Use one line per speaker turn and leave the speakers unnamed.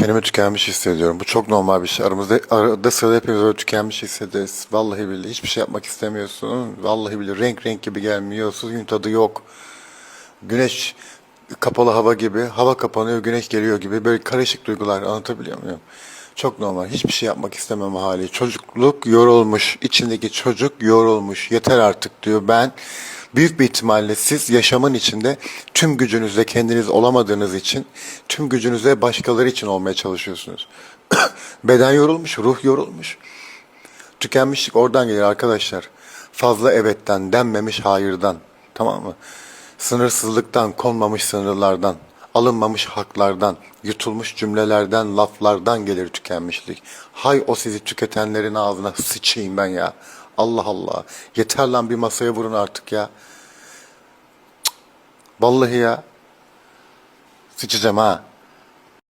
Kendimi tükenmiş hissediyorum. Bu çok normal bir şey. Aramızda arada sırada hepimiz böyle tükenmiş hissederiz. Vallahi billahi hiçbir şey yapmak istemiyorsun. Vallahi billahi renk renk gibi gelmiyor. Suyun tadı yok. Güneş kapalı hava gibi. Hava kapanıyor, güneş geliyor gibi. Böyle karışık duygular anlatabiliyor muyum? Çok normal. Hiçbir şey yapmak istemem hali. Çocukluk yorulmuş. içindeki çocuk yorulmuş. Yeter artık diyor. Ben büyük bir ihtimalle siz yaşamın içinde tüm gücünüzle kendiniz olamadığınız için tüm gücünüzle başkaları için olmaya çalışıyorsunuz. Beden yorulmuş, ruh yorulmuş. Tükenmişlik oradan gelir arkadaşlar. Fazla evetten, denmemiş hayırdan. Tamam mı? Sınırsızlıktan, konmamış sınırlardan, alınmamış haklardan, yutulmuş cümlelerden, laflardan gelir tükenmişlik. Hay o sizi tüketenlerin ağzına sıçayım ben ya. Allah Allah. Yeter lan bir masaya vurun artık ya. Cık. Vallahi ya. Sıçacağım ha.